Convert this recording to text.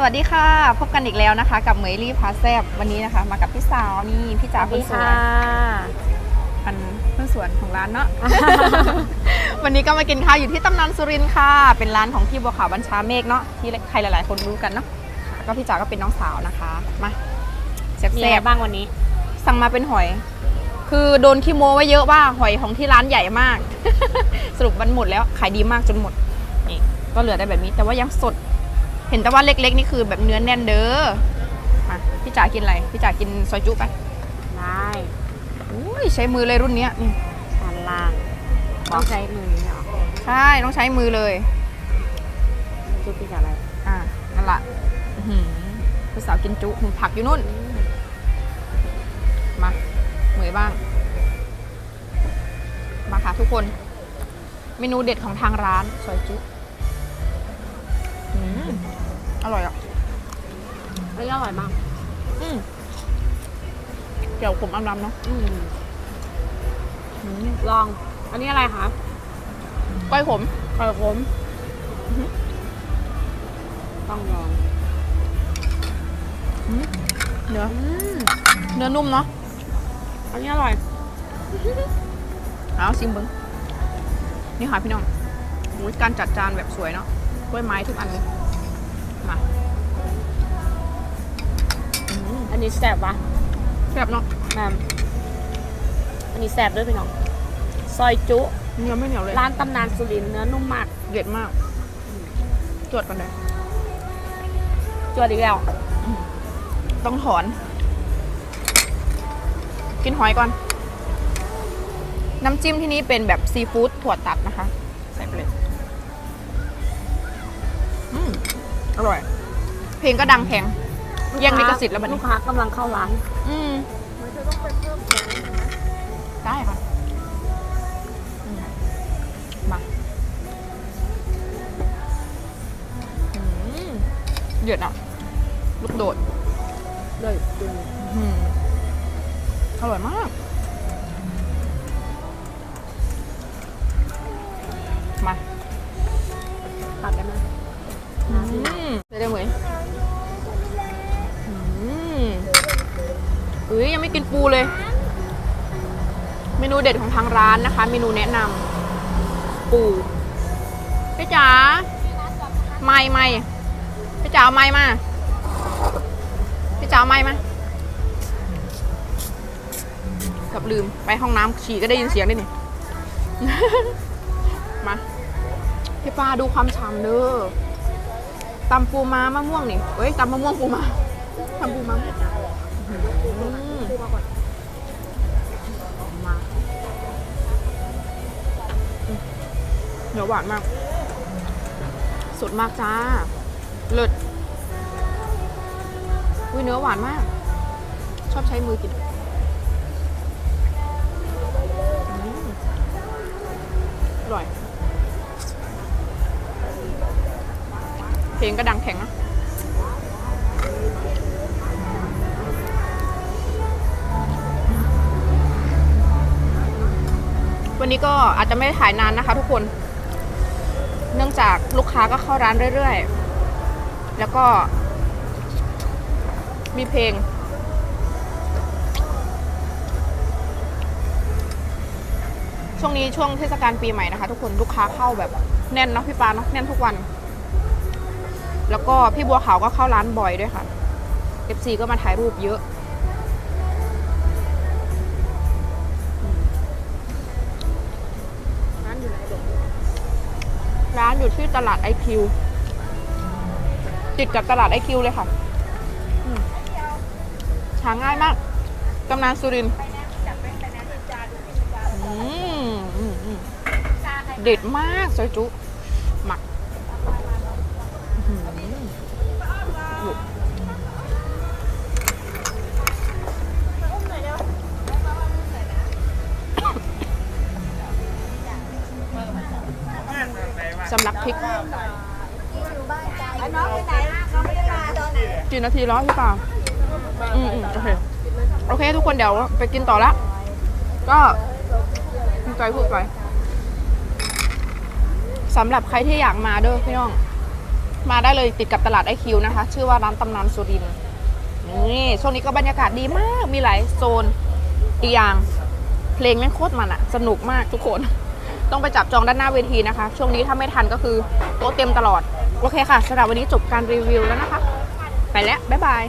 สวัสดีค่ะ พบกันอีกแล้วนะคะ กับเหมยลี่พาแซบวันนี้นะคะ มากับพี่สาวนี่พี่จ๋าคนสวยพันเพื่อนสวนของร้านเนาะ วันนี้ก็มากินข้าวอยู่ที่ตำนานสุรินทร์ค่ะ เป็นร้านของพี่บัวขาวบัญชาเมฆเนาะที่ใครหลาย ๆ คนรู้กันเนาะแล้วก็พี่จ๋าก็เป็นน้องสาวนะคะมาแมีซ่อะไรบบ้างวันนี้ๆสั่งมาเป็นหอย คือโดนขี้โม้ไว้เยอะว่าหอยของที่ร้านใหญ่มาก สรุปมันหมดแล้วขายดีมากจนหมดนี่ก็เหลือได้แบบนี้ แต่ว่ายังสด เห็นแต่ว่าเล็กๆนี่คือแบบเนื้อแน่นเด้อมาพี่จ๋ากินอะไร พี่จ๋ากินซอยจุไปได้อุ้ยใช้มือเลยรุ่นเนี้ยนี่ชั้นล่างต้องใช้มือเนี่ยเหรอใช่ต้องใช้มือเลยจุ๊บพี่กับอะไร อ่านั่นละอื้อหือพี่สาวกินจุผักอยู่นู่น มาเหมยบ้าง มาค่ะทุกคน เมนูเด็ดของทางร้านซอยจุ อืมอร่อยอะเฮ้ยอร่อยมากอืมเกี่ยวขมอำลำเนาะอืมอืมลอง อันนี้อะไรคะก้อยขมไข่ขมต้องลองเนื้ออืมเนื้อนุ่มเนาะอันนี้อร่อยเอาซิมเบิ้งนี่ค่ะพี่น้องโอ้ยการจัดจานแบบสวยเนาะ กล้วยไม้ทุกอันเลยมาอืมอันนี้แซ่บปะแซ่บเนาะแม่มอันนี้แซ่บด้วยพี่น้อง ซอยจุ เนื้อไม่เหนียวเลย ร้านตำนานสุรินทร์เนื้อนุ่มมาก เด็ดมาก จวดกันเลยจวดอีกแล้ว ต้องถอน กินหอยก่อน น้ำจิ้มที่นี่เป็นแบบซีฟู้ดถั่วตัดนะคะ อร่อย เพลงก็ดังแพงแย่งลิขสิทธิ์แล้วบัดลูนี้กค้ากำลังเข้าร้านอืมได้ค่ะอืมมาอืมเดือดอะ ลูกโดด เลยจริง อืมอร่อยมาก อ้ยยังไม่กินปูเลย เมนูเด็ดของทางร้านนะคะ เมนูแนะนำปูพี่จ๋าไม่ไม่พี่จ๋าเอาไม้มาพี่จ๋าเอาไม้มากับลืมไปห้องน้ำฉี่ก็ได้ยินเสียงด้วยนี่มาพี่ปลาดูความฉ่ำเด้อตำปูม้ามะม่วงนี่เอ้ยตำมะม่วงปูม้าตำปูม้า มาอืมเนื้อหวานมาก สดมากจ้า เลิศอุ้ยเนื้อหวานมาก ชอบใช้มือกินอร่อย เพลงก็ดังแข็งนะ วันนี้ก็อาจจะไม่ได้ถ่ายนานนะคะ ทุกคน เนื่องจากลูกค้าก็เข้าร้านเรื่อยๆ แล้วก็ มีเพลง ช่วงนี้ช่วงเทศกาลปีใหม่นะคะ ทุกคนลูกค้าเข้าแบบแน่นเนาะพี่ปาเนาะแน่นทุกวัน แล้วก็พี่บัวขาวก็เข้าร้านบ่อยด้วยค่ะ FC ก็มาถ่ายรูปเยอะ อยู่ที่ตลาดไอคิวติดกับตลาดไอคิวเลยค่ะหาง่ายมากกำนันสุรินเด็ดมากสวยจุ สำหรับพริก น้องไปไหนเขาไม่ได้มาตอนไหนกี่นาทีแล้วพี่ปาอืมอืมโอเค โอเค ทุกคนเดี๋ยวไปกินต่อละ ก็คุณจอยพูดไปสำหรับใครที่อยากมาเด้อพี่น้อง มาได้เลยติดกับตลาดไอคิวนะคะ ชื่อว่าร้านตำนานสุรินทร์นี่ช่วงนี้ก็บรรยากาศดีมาก มีหลายโซน อีกอย่าง เพลงแม่งโคตรมันอะสนุกมากทุกคน ต้องไปจับจองด้านหน้าเวทีนะคะ ช่วงนี้ถ้าไม่ทันก็คือโต๊ะเต็มตลอด โอเคค่ะสำหรับวันนี้จบการรีวิวแล้วนะคะ ไปแล้ว บ๊ายบาย